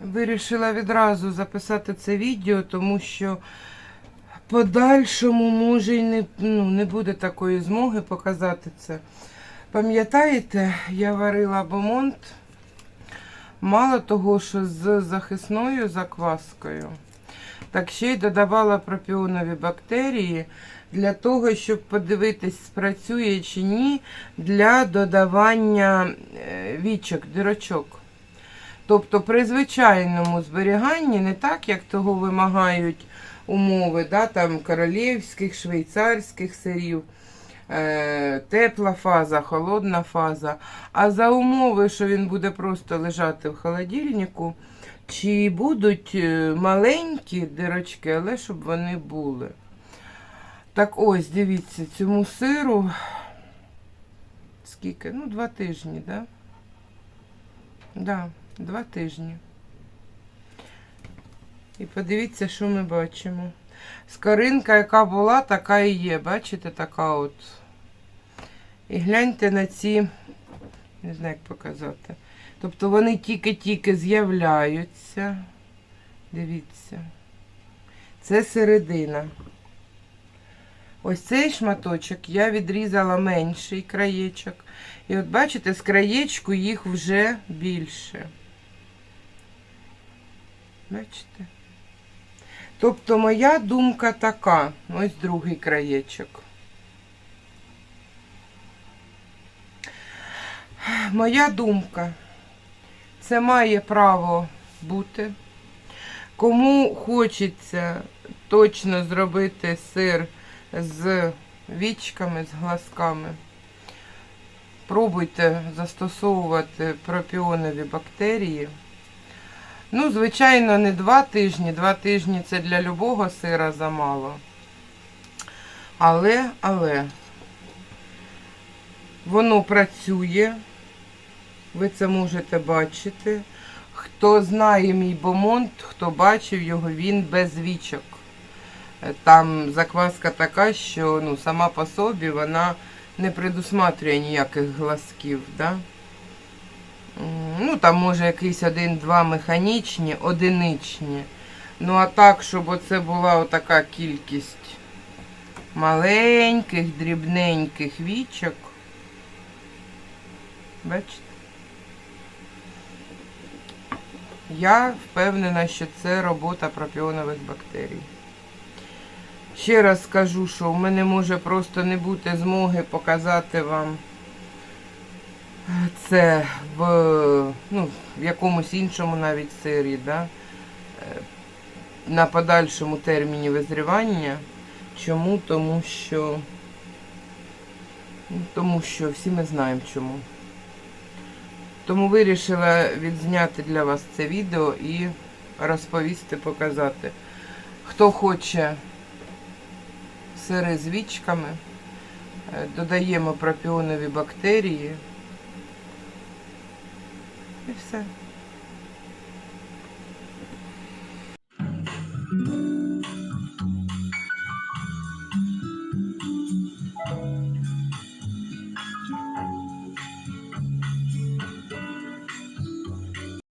Вирішила відразу записати це відео, тому що подальшому може й не, ну, не буде такої змоги показати це. Пам'ятаєте, я варила бомонт, мало того, що з захисною закваскою, так ще й додавала пропіонові бактерії для того, щоб подивитись, спрацює чи ні, для додавання е, вічок, дирочок. Тобто при звичайному зберіганні, не так, як того вимагають умови, да, там королівських, швейцарських сирів, тепла фаза, холодна фаза. А за умови, що він буде просто лежати в холодильнику, чи будуть е, маленькі дирочки, але щоб вони були. Так ось, дивіться, цьому сиру скільки? Ну, два тижні? Да? Да. Два тижні. І подивіться, що ми бачимо. Скоринка, яка була, така і є. Бачите, така от. І гляньте на ці, не знаю, як показати. Тобто вони тільки-тільки з'являються. Дивіться. Це середина. Ось цей шматочок я відрізала менший краєчок. І от бачите, з краєчку їх вже більше. Бачите? Тобто моя думка така, ось другий краєчок. Моя думка, це має право бути. Кому хочеться точно зробити сир з вічками, з глазками, пробуйте застосовувати пропіонові бактерії. Ну, звичайно, не два тижні. Два тижні це для любого сира замало. Але, але, воно працює. Ви це можете бачити. Хто знає мій бомонт, хто бачив його, він без вічок. Е, Там закваска така, що ну, сама по собі вона не предусматрює ніяких глазків. Да? Ну, там може якийсь один-два механічні, одиничні. Ну, а так, щоб оце була отака кількість маленьких, дрібненьких вічок. Бачите? Я впевнена, що це робота пропіонових бактерій. Ще раз скажу, що в мене може просто не бути змоги показати вам це в, ну, в якомусь іншому навіть сирі, да? е, на подальшому терміні визрівання. Чому? Тому що, ну, тому що всі ми знаємо чому. Тому вирішила відзняти для вас це відео і розповісти, показати. Хто хоче сири з вічками, е, додаємо пропіонові бактерії. if so.